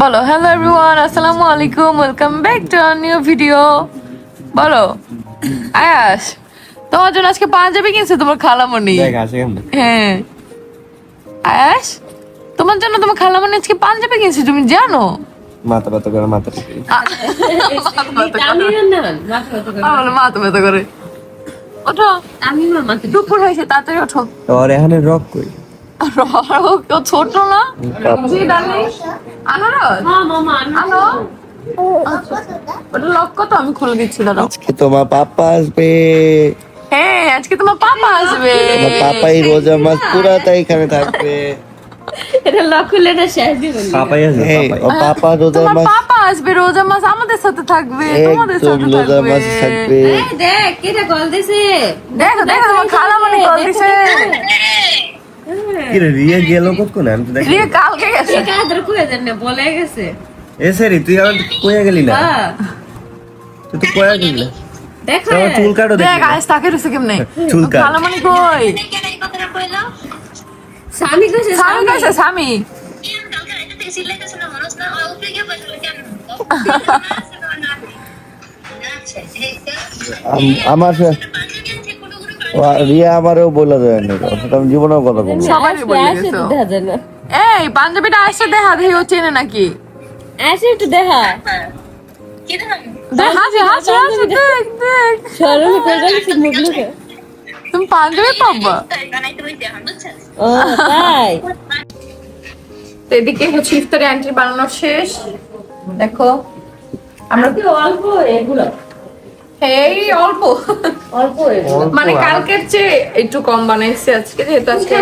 বলো hello everyone আসসালামু আলাইকুম welcome back to our new video বলো আয়াস তোমার জন্য আজকে পাঞ্জাবি কিনছে তোমার খালামণি হ্যাঁ আয়াস তোমার জন্য তোমার খালামণি আজকে পাঞ্জাবি কিনছে তুমি জানো মাথা ব্যথা করে মাথা মাথা ব্যথা করে। মাথা ব্যথা করে ওঠো আমি মাথা দুপুর হয়েছে তাড়াতাড়ি ওঠো তোর এখানে রক কই ও ছোট না? জি ডার্লিং আনারস? হ্যাঁ আনো আচ্ছা। ওটা লক কত আমি খুলে দিচ্ছি দাদা আজকে তোমার পাপা আসবে। হ্যাঁ আজকে তোমার পাপা আসবে। পাপাই রোজা মাস পুরাটা এখানে থাকবে। এটা লক শেষ পাপাই আসবে ও পাপা রোজা পাপা আসবে রোজা আমাদের সাথে থাকবে তোমাদের সাথে দেখ কেটা কল দিছে। দেখো দেখো তোমার খালা মানে কল দিছে। কি রিয়া গেল কতক্ষণ আমি তো দেখি রিয়া কালকে গেছে। কাদের কই দেন না বলে গেছে। এ সেরি তুই আমার কইয়া গেলি না? হ্যাঁ তুই তো কইয়া গেলি না? দেখো চুল কাটো দেখ দেখি তাকে রয়েছে কেমনে? চুল কাট। খালা মানে কই? স্বামী কইছে স্বামী গেছে স্বামী। আমার রিয়া আমারও বলে দেয় না। আমি জীবনেও কথা বলব সবাই বলে গেছো। একটু দেখা যায় না এই পাঞ্জাবিটা আসছে দেখা দেখি ও চেনে নাকি। আসে একটু দেখা। তুমি পাঞ্জাবি ও তাই? এদিকে হচ্ছে ইফতারি বানানো শেষ। দেখো আমরা কি অল্প এগুলো। এই অল্প। অল্প মানে কালকের চেয়ে একটু কম বানাইছি আজকে যেহেতু আজকে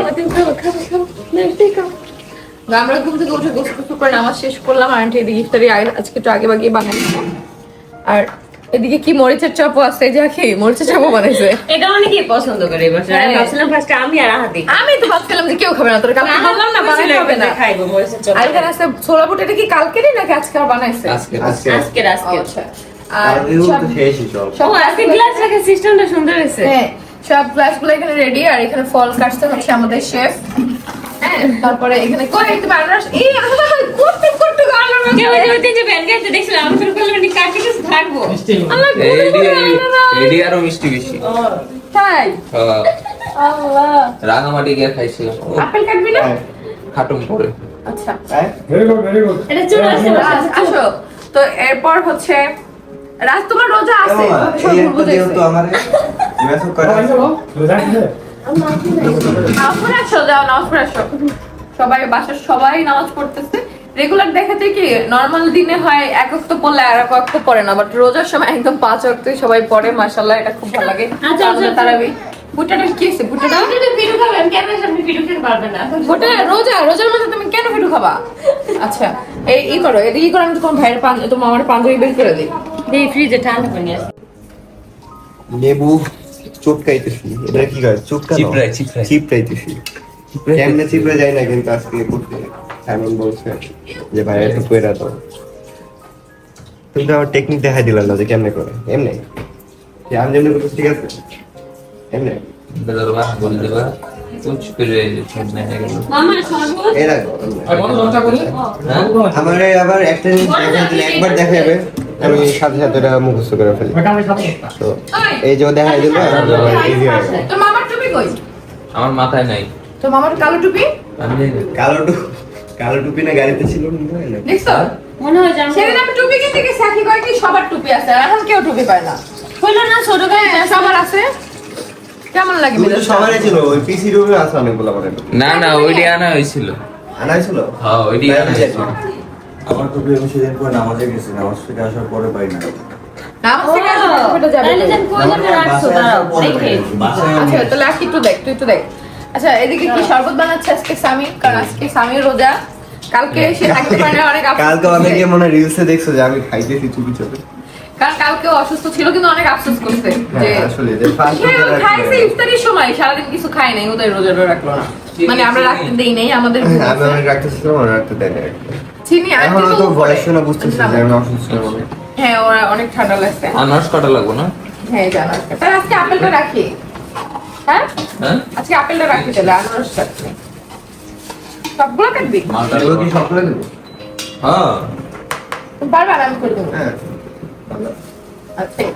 আমরা ঘুম থেকে উঠে গোসল গোসল করে নামাজ শেষ করলাম আর আন্টি এদিকে ইফতারি আজকে একটু আগে বাগিয়ে বানাইছি আর এদিকে কি মরিচের চপও আছে যা কি মরিচের চপও বানাইছে। এটা অনেকেই পছন্দ করে এবার হ্যাঁ। ভাবছিলাম ফার্স্ট আমি আর আমি তো ভাবছিলাম যে কেউ খাবে না তোর কালকে বললাম না বানাইতে হবে না। খাইবো মরিচের চপ। আর এখানে আছে ছোলা বুট এটা কি কালকেরই নাকি আজকে আর বানাইছে? আজকে আজকে আজকে আচ্ছা। আর সব- শেষই সব ও আজকে গ্লাস রাখার সিস্টেমটা সুন্দর হয়েছে। হ্যাঁ সব গ্লাসগুলো এখানে রেডি আর এখানে ফল কাটতে হচ্ছে আমাদের শেফ হ্যাঁ। তারপরে এখানে কই একটু আনারস এই করতে করতে আনারস যে ওই যে ওই দিন যে ব্যান গাইতে দেখছিলাম আমি তোর কইলাম নি কাকে কিছু থাকব? আল্লাহ এডি এডি মিষ্টি বেশি। তাই? হ্যাঁ, আল্লাহ। রাঙামাটি গিয়ে খাইছে আপেল কাটবি না? খাটুম পরে আচ্ছা। এটা চলে আসে আসো। তো এরপর হচ্ছে রাজ তোমার রোজা আছে। যাও নামাজ পড়ে সবাই বাসার সবাই নামাজ পড়তেছে। রেগুলার দেখা যায় কি নর্মাল দিনে হয় এক অক্ত পড়লে আর এক অক্ত পড়ে না বাট রোজার সময় একদম পাঁচ অক্তই সবাই পড়ে মাশাল্লাহ এটা খুব ভালো লাগে। আচ্ছা, আচ্ছা, তারা ভুট্টাটা কি আছে ভুট্টাটা ভিডিও খাবেন কেন আপনি ভিডিও খেতে পারবেন না? ভুট্টা রোজা রোজার মধ্যে তুমি কেন ভিডিও খাবা? আচ্ছা এই ই করো এদিকে করো আমি তোমার ভাইয়ের পান তোমার আমার পাঞ্জাবি বের করে দিই। এই ফ্রিজে ঠান্ডা পানি আছে লেবু চুটকাইতেছি এটা কি কয় চুটকা চিপড়াই, চিপড়াই। চিপড়াইতেছি কেমনে চিপড়ে যায় না কিন্তু আজকে করতে এমন বলছে যে ভাই একটু কইরা দাও তুমি তো আমার টেকনিক দেখাই দিলাম না যে কেমনে করে এমনি যে আমি যেমনি করতে ঠিক আছে এমনি হয়ে আমার আবার একটা জিনিস দেখা দিলে আমি সাথে সাথে এটা মুখস্থ করে ফেলি তো এই যে ও দিল ইজি হয়ে গেল। তো মামার টুপি কই আমার মাথায় নাই তো মামার কালো টুপি না। কালো টু কালো টুপি না গাড়িতে ছিল মনে হয় মনে হয় সেদিন আমি টুপি কিনতে সাকি কয় সবার টুপি আছে এখন কেউ টুপি পায় না হইল না ছোট গায়ে হ্যাঁ সবার আছে কেমন লাগে সবারই ছিল ওই পিসি রুমে আছে অনেকগুলো আমার না না ওইডি আনা হয়েছিল। আনা ছিল হ্যাঁ ওইডি আনা হয়েছিল। আমার তো সেদিন নামাজে গেছি নামাজ থেকে আসার পরে পাই না। আচ্ছা একটু দেখ তুই একটু দেখ। আচ্ছা এদিকে কি শরবত বানাচ্ছে? আজকে স্বামী কারণ আজকে স্বামীর রোজা। কালকে সে থাকতে পারে অনেক কালকে অনেকে মনে রিলসে দেখছ যে আমি খাইতেছি চুপি চুপি। কারণ কালকে অসুস্থ ছিল কিন্তু অনেক আফসোস করছে যে হ্যাঁ আসলে যে খাইছে ইফতারির সময় সারাদিন কিছু খায় নাই ওদের রোজাটা রাখল না। মানে আমরা রাখতে দেই নাই আমাদের আমি রাখতেছিলাম রাখতে দেয় না চিনি আর এখনও তো। ভয়েস শুনে বুঝতেছি যে আমি অসুস্থ হ্যাঁ ওরা অনেক ঠান্ডা লাগছে। আনারস কাটা লাগবো না? হ্যাঁ জানা তাহলে আজকে আপেলটা রাখি। হ্যাঁ? হ্যাঁ? আজকে আপেলটা রাখি তাহলে আনারস রাখছি সবগুলো কাটবি? মালটা কি সবগুলো নেব হ্যাঁ। আর আমি করে দেবো। হ্যাঁ।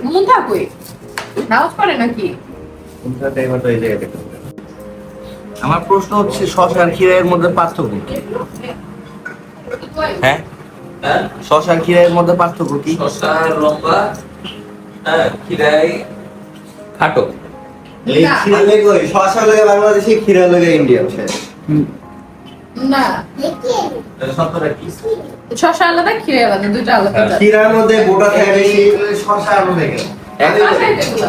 মুন্থা কই নামাজ পড়ে নাকি? কোনটা টাইম তো এই জায়গায় আমার প্রশ্ন হচ্ছে শশা আর ক্ষীরের মধ্যে পার্থক্য কি? হ্যাঁ? হ্যাঁ শশা আর ক্ষীরের মধ্যে পার্থক্য কি? শসা লম্বা হ্যাঁ খিরাই খাটো। এই ক্ষীরা লেগে শশা লেগে বাংলাদেশে ক্ষীরা লেগে ইন্ডিয়া না। সত্যটা কি? শশা আলাদা ক্ষীরে আলাদা দুটো আলাদা। ক্ষীরার মধ্যে গোটা থাকে বেশি শশা আলু লেগে শশা এগুলো।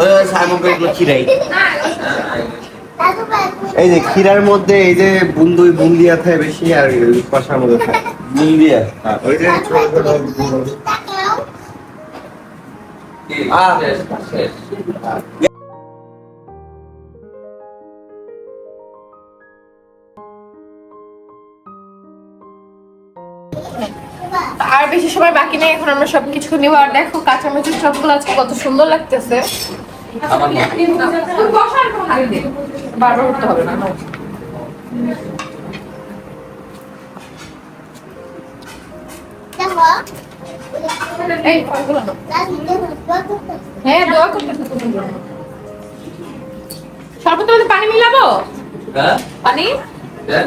ওই সাইমন করে এগুলো ক্ষীরাই না, এগুলো শশা। এই যে ক্ষীরার মধ্যে এই যে বুন্দু বুন্দিয়া থাকে বেশি আর শশার মধ্যে থাকে। মুন্দিয়া হ্যাঁ, ওই যে ছোট ছোট গুঁড়ো। আর বেশি সময় বাকি নেই এখন আমরা সবকিছু নিব। আর দেখো কাঁচামরিচের সবগুলো আজকে কত সুন্দর লাগতেছে। বারবার উঠতে হবে না। হ্যাঁ দোয়া তুমি পানি মিলাবো? হ্যাঁ? পানি? হ্যাঁ?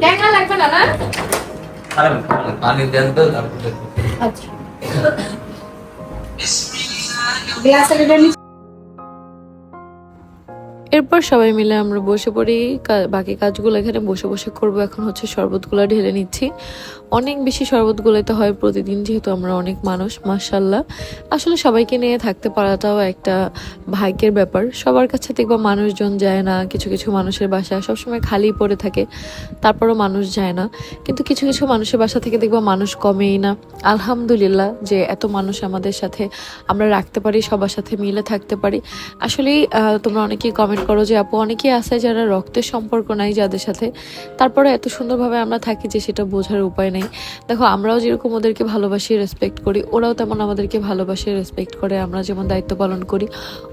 ট্যাংরা লাগবে না না? পানি দেন তো আচ্ছা। এরপর সবাই মিলে আমরা বসে পড়ি। বাকি কাজগুলো এখানে বসে বসে করব। এখন হচ্ছে শরবতগুলো ঢেলে নিচ্ছি। অনেক বেশি শরবত গুলোতে হয় প্রতিদিন, যেহেতু আমরা অনেক মানুষ মাসাল্লাহ আসলে সবাইকে নিয়ে থাকতে পারাটাও একটা ভাগ্যের ব্যাপার। সবার কাছে দেখবা মানুষজন যায় না, কিছু কিছু মানুষের বাসা সবসময় খালি পড়ে থাকে, তারপরও মানুষ যায় না। কিন্তু কিছু কিছু মানুষের বাসা থেকে দেখবা মানুষ কমেই না। আলহামদুলিল্লাহ যে এত মানুষ আমাদের সাথে আমরা রাখতে পারি, সবার সাথে মিলে থাকতে পারি। আসলেই তোমরা অনেকেই কমেন্ট করো যে আপু, অনেকেই আছে যারা রক্তের সম্পর্ক নাই যাদের সাথে। তারপরে এত সুন্দরভাবে আমরা থাকি যে সেটা বোঝার উপায় নেই। দেখো, আমরাও যেরকম ওদেরকে ভালোবাসি রেসপেক্ট করি, ওরাও তেমন আমাদেরকে ভালোবাসে রেসপেক্ট করে, আমরা যেমন দায়িত্ব পালন করি,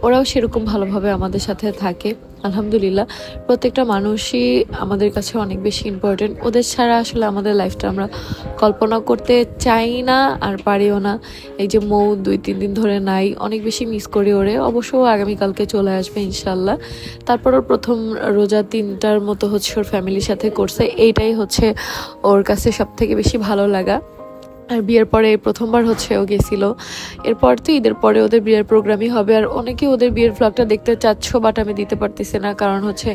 ওরাও সেরকম ভালোভাবে আমাদের সাথে থাকে। আলহামদুলিল্লাহ, প্রত্যেকটা মানুষই আমাদের কাছে অনেক বেশি ইম্পর্টেন্ট ওদের ছাড়া আসলে আমাদের লাইফটা আমরা কল্পনা করতে চাই না আর পারিও না। এই যে মৌ দুই, তিন দিন ধরে নাই, অনেক বেশি মিস করি ওরে। অবশ্য আগামীকালকে চলে আসবে ইনশাল্লাহ তারপর ওর প্রথম রোজা তিনটার মতো হচ্ছে ওর ফ্যামিলির সাথে করছে। এইটাই হচ্ছে ওর কাছে সব থেকে বেশি ভালো লাগা। আর বিয়ের পরে প্রথমবার হচ্ছে ও গেছিল। এরপর তো ঈদের পরে ওদের বিয়ের প্রোগ্রামই হবে। আর অনেকে ওদের বিয়ের ব্লগটা দেখতে চাচ্ছ বাট আমি দিতে পারতেছি না। কারণ হচ্ছে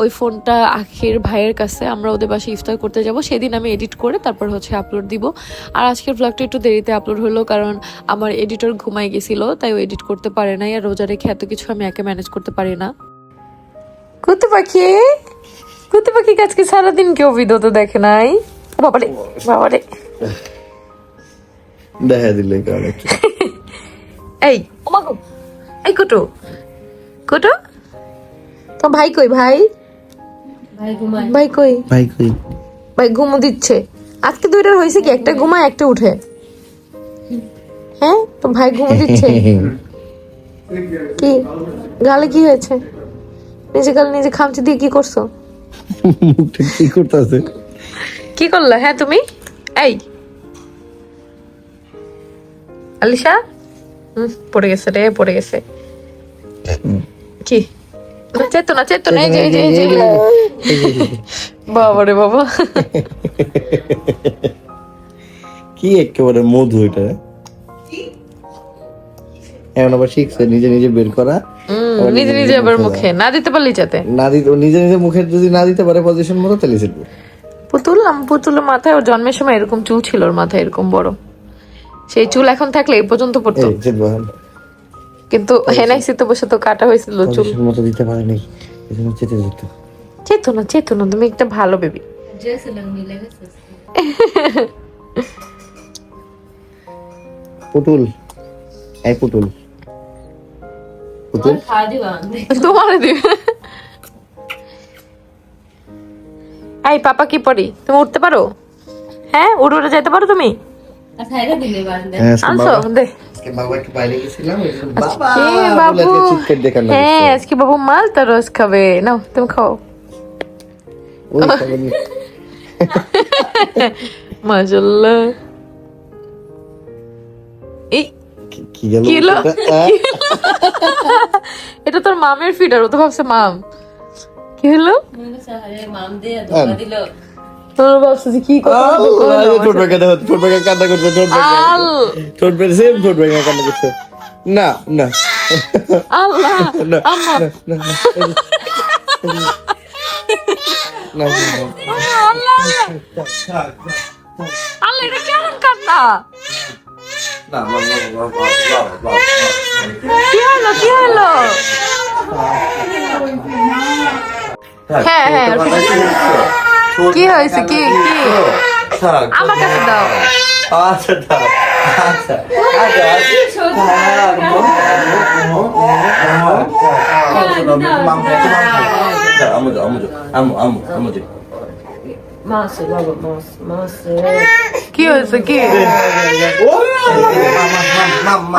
ওই ফোনটা আখের ভাইয়ের কাছে। আমরা ওদের বাসায় ইফতার করতে যাব। সেদিন আমি এডিট করে তারপর হচ্ছে আপলোড দিব। আর আজকের ব্লগটা একটু দেরিতে আপলোড হলো কারণ আমার এডিটর ঘুমাই গেছিল, তাই ও এডিট করতে পারে নাই। আর রোজা রেখে এত কিছু আমি একে ম্যানেজ করতে পারি না। কুতু পাখি! কুতু পাখি আজকে সারাদিন কেউ ভিডিও দেখে নাই? বাবারে বাবারে। দেখা দিলে অনেক এই ওমাগো এই কুটু। কুটু? তো ভাই কই ভাই? ভাই ঘুমায়। ভাই কই? ভাই কই? ভাই ঘুমো দিচ্ছে। আজকে দুইটার হয়েছে কি একটা ঘুমায় একটা উঠে। হ্যাঁ? তো ভাই ঘুমো দিচ্ছে। কি? গালে কি হয়েছে? নিজে গালে নিজে খামচি দিয়ে কি করছ? মুখটা কি করতেছে? কি করলা? হ্যাঁ তুমি? এই। আলিশা? পড়ে গেছে রে পড়ে গেছে। কি? না, চেতো না চেতো না এই যে এই যে, বাবা রে বাবা। কি একেবারে মধু এটা? এখন আবার শিখছে নিজে নিজে বের করা। নিজে নিজে আবার মুখে না দিতে পারলি যাতে। না দিতে নিজে নিজে মুখের যদি না দিতে পারে পজিশন মতো তাহলে পুতুল আম পুতুলের মাথায় ওর জন্মের সময় এরকম চুল ছিল ওর মাথায় এরকম বড়। সেই চুল এখন থাকলে এই পর্যন্ত পড়তো। কিন্তু হেনাইসি তো বসে তো কাটা হয়েছিল চুল। মতো দিতে পারে নাই এজন্য চেতে যেত চেতো। না চেতো না তুমি একটা ভালো বেবি পুতুল। এই পুতুল। পুতুল? তোমার দিবে। এই পাপা কি পড়ি? তুমি উঠতে পারো? হ্যাঁ উড়ে উড়ে যেতে পারো তুমি? হ্যাঁ, হ্যাঁ আজকে বাবু মাল তো রোজ খাবে। নাও তুমি খাও। এটা তোর মামের ফিডার ও তো ভাবছে মাম। কি হলো? কি কান্না করছে কান্না করছে। না না। আল্লাহ আল্লাহ। এটা কেমন কান্না? কি হ্যাঁ হ্যাঁ, হ্যাঁ কি হয়েছে কি কি আমার কাছে দাও আচ্ছা দাও আচ্ছা আচ্ছা আচ্ছা আচ্ছা আচ্ছা আচ্ছা মাছ বাবা মাছ মাছ কি হয়েছে কি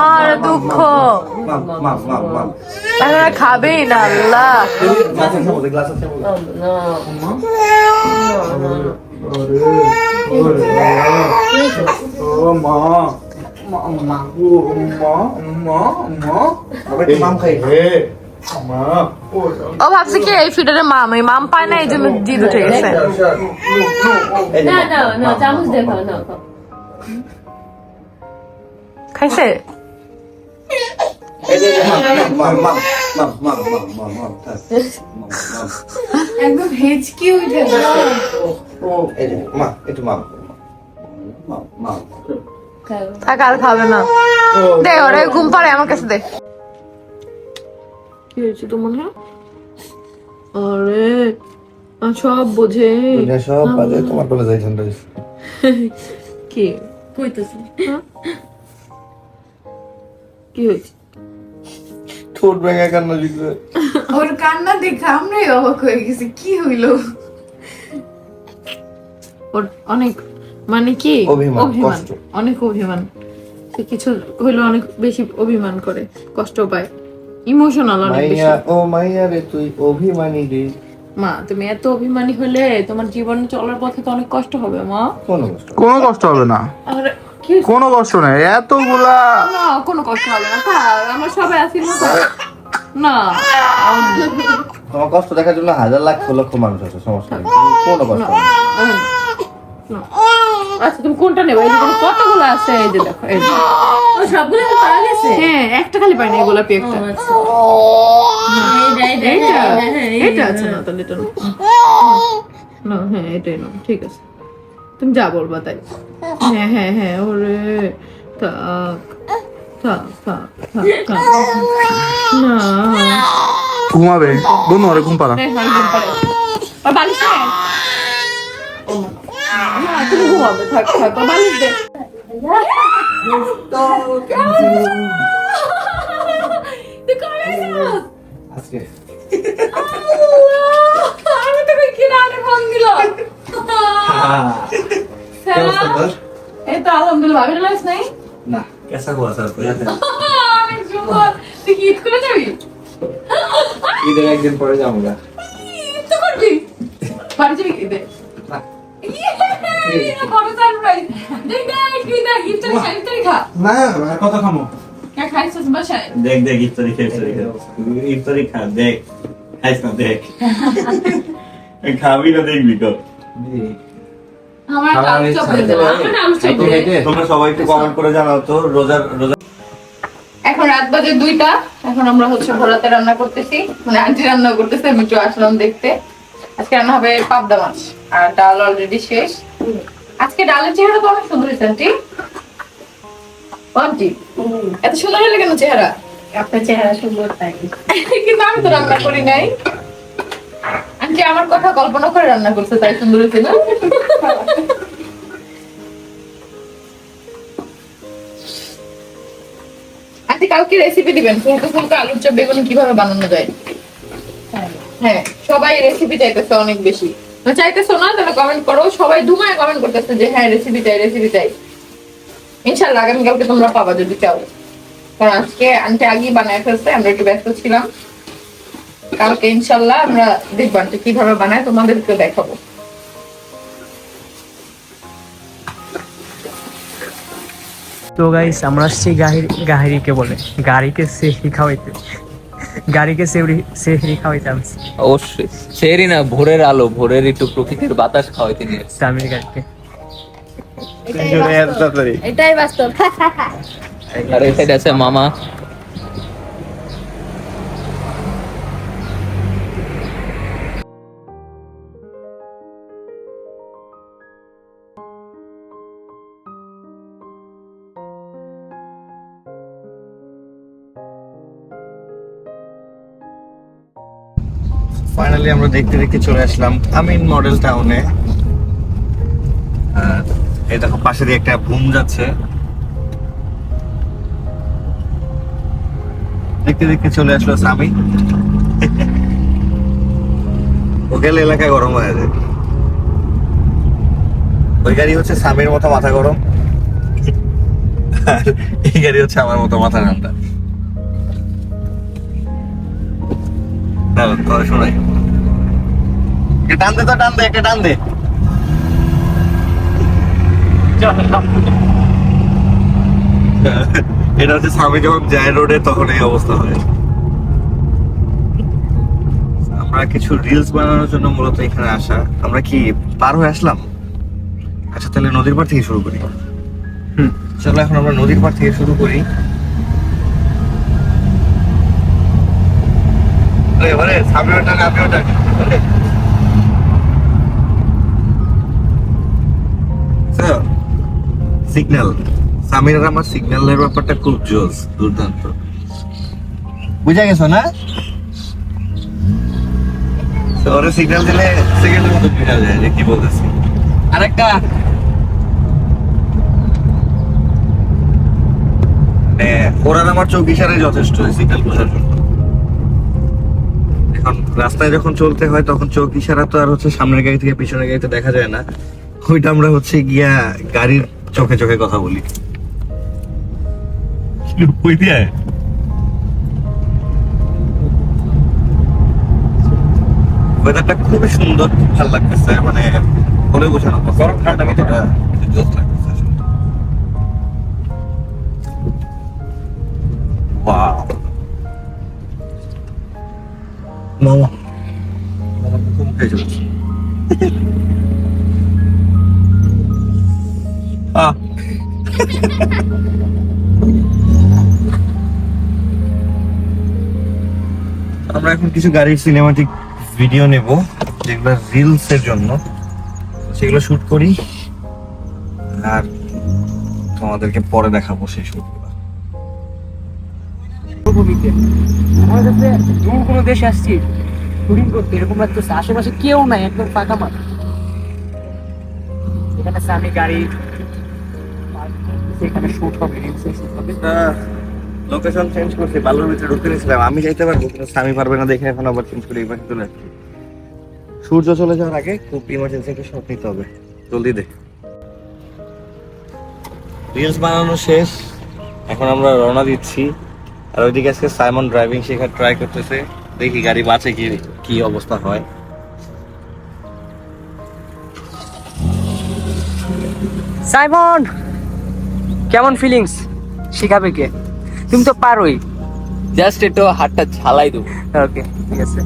আর দুঃখ আপনারা খাবেই না আল্লাহ মা মা মা মা মা মা খাই ও ভাবছে কি এই ফিডারে মাম এই মাম পায় না এই জন্য জিদ উঠে গেছে না না না চামচ দেখো না খাইছে একদম খাবে না দে ওরে ঘুম পাড়ে আমার কাছে দে কি হয়েছে তো মনে আরে সব বোঝে। সব বাজে, তোমার বলে যাই ঠান্ডা কি? কইতেছি। কি হয়েছে? ঠোঁট ভেঙে কান্না। ওর কান্না দেখে আমরাই অবাক হয়ে গেছি কি হইল? ওর অনেক মানে কি? অভিমান, অনেক অভিমান। কিছু হইল অনেক বেশি অভিমান করে কষ্ট পায়। ইমোশনাল অনেক বেশি। ও মাইয়া রে তুই অভিমানী রে। মা তুমি এত অভিমানী হলে তোমার জীবন চলার পথে তো অনেক কষ্ট হবে মা। কোন কষ্ট কোনো কষ্ট হবে না। আর কি? কোনো কষ্ট নেই। এতগুলা না কোনো কষ্ট হবে না। থাক, আমরা সবাই আছি না তো? না। তোমার কষ্ট দেখার জন্য হাজার লাখ লক্ষ মানুষ আছে সমস্যা নেই। কোনো কষ্ট না। আচ্ছা তুমি কোনটা নেবে? এই কতগুলো আছে? এই যে দেখো এই যে। ও সবগুলো তো পাওয়া গেছে হ্যাঁ একটা খালি পাইনি গোলাপি একটা। এইটা? এটা আছে না তাহলে এটা না হ্যাঁ এটাই নাও ঠিক আছে। তুমি যা বলবা তাই। হ্যাঁ হ্যাঁ হ্যাঁ ওরে থাক থাক থাক না ঘুমাবে। বন্ধু আরে ঘুম পাড়া। হয় বালিশ। না, তুমি ঘুমাবে থাক থাক বালিশ দে? আজকে! আমি তোকে কিনে আগে ফোন দিল। এই তো আলহামদুলিল্লাহ ভাবির লাইস নাই না কেসা হুয়া স্যার অনেক সুন্দর তুই কি করে যাবি ঈদের একদিন পরে যাব না তো করবি বাড়ি যাবি ঈদে এখন রাত বাজে দুইটা। এখন আমরা হচ্ছে ভোলাতে রান্না করতেছি। মানে আন্টি রান্না করতেছে, আমি একটু আসলাম দেখতে। আজকে রান্না হবে পাবদা মাছ, আর ডাল অলরেডি শেষ। আজকে ডালের চেহারা তো অনেক সুন্দর হয়েছে আন্টি। আন্টি এত সুন্দর হলে কেন চেহারা? আপনার চেহারা সুন্দর তাই। কিন্তু আমি তো রান্না করি নাই। আন্টি আমার কথা কল্পনা করে রান্না করছে তাই সুন্দর হয়েছে না? আন্টি কালকে রেসিপি দিবেন ফুলকো ফুলকো আলুর চপ বেগুন কীভাবে বানানো যায়? হ্যাঁ সবাই রেসিপি চাইতেছে অনেক বেশি। চাইতেছো না, তাহলে কমেন্ট করো। সবাই ধুমায় কমেন্ট করতেছে যে হ্যাঁ রেসিপি চাই রেসিপি চাই। ইনশাল্লাহ তোমরা পাবা যদি চাও। কারণ আজকে আগেই বানায় ফেলছে, আমরা একটু ব্যস্ত ছিলাম। কালকে ইনশাল্লাহ আমরা দেখব কীভাবে বানায় তোমাদেরকে দেখাবো। তো গাইস আমরা আসছি গাহির গাহিরিকে বলে। গাড়িকে সেহরি খাওয়াইতে। গাড়িকে সেহরি সেহরি খাওয়াইতাম। অবশ্যই। সেরি না ভোরের আলো ভোরের একটু প্রকৃতির বাতাস খাওয়াইতে নিয়ে এসেছি। স্বামীর গাড়িকে এটাই বাস্তব। আর এই সাইডে আছে মামা। ফাইনালি আমরা দেখতে দেখতে চলে আসলাম আমিন মডেল টাউনে এই দেখো, পাশে দিয়ে একটা বুম যাচ্ছে। দেখতে দেখতে চলে আসলো স্বামী ও গেলে এলাকায় গরম হয়ে যায়। ওই গাড়ি হচ্ছে স্বামীর মতো মাথা গরম। এই গাড়ি হচ্ছে আমার মতো মাথা ঠান্ডা। তোরে শোনাই টান দে তো টান দে একটা টান দে। এটা হচ্ছে স্বামী যখন যায় রোডে তখন এই অবস্থা হয়। আমরা কিছু রিলস বানানোর জন্য মূলত এখানে আসা। আমরা কি পার হয়ে আসলাম? আচ্ছা তাহলে নদীর পার থেকে শুরু করি। হুম। চলো এখন আমরা নদীর পার থেকে শুরু করি। ওটা সিগন্যাল সামির আমার সিগন্যালের ব্যাপারটা খুব জোস, দুর্দান্ত। বুঝা গেছো না? ওরে সিগন্যাল দিলে সেকেন্ডের মতো বুঝা যায়, যে কি বলতেছি। আরেকটা। মানে ওরা আমার ইশারাই যথেষ্ট সিগন্যাল বোঝার জন্য। রাস্তায় যখন চলতে হয় তখন চোখ ইশারা তো আর হচ্ছে সামনের গাড়ি থেকে পিছনের গাড়িতে দেখা যায় না। ওইটা আমরা হচ্ছে গিয়া গাড়ির চোখে চোখে কথা বলি। দিয়ে? ওয়েদারটা খুবই সুন্দর ভালো লাগতেছে মানে বলে বোঝানো গরম ঠান্ডা জোস লাগতেছে ওয়াও মামা আহ আমরা এখন কিছু গাড়ির সিনেমাটিক ভিডিও নেব, যেগুলো রিলস এর জন্য। সেগুলো শুট করি, আর তোমাদেরকে পরে দেখাবো সেই শুটগুলো দূর কোনো দেশে আসছি করতে, এরকম আশেপাশে কেউ নাই, একদম ফাঁকা মাঠ। এখানে স্বামী গাড়ি শুট হবে লোকেশন চেঞ্জ বালুর ভিতরে ঢুকতে আমি যাইতে পারব, কিন্তু স্বামী পারবে না দেখে এখন আবার চেঞ্জ করে এই পাশে চলে আসছি। সূর্য চলে যাওয়ার আগে খুব ইমার্জেন্সি একটা শট নিতে হবে। জলদি দে। রিলস বানানো শেষ। এখন আমরা রওনা দিচ্ছি আর ওইদিকে আজকে সাইমন ড্রাইভিং শেখার ট্রাই করতেছে। দেখি গাড়ি বাঁচে কি কি অবস্থা হয়। সাইমন কেমন ফিলিংস শিখাবে কে? তুমি তো পারোই। জাস্ট একটু হাতটা ঝালাই দেবো ওকে ঠিক আছে।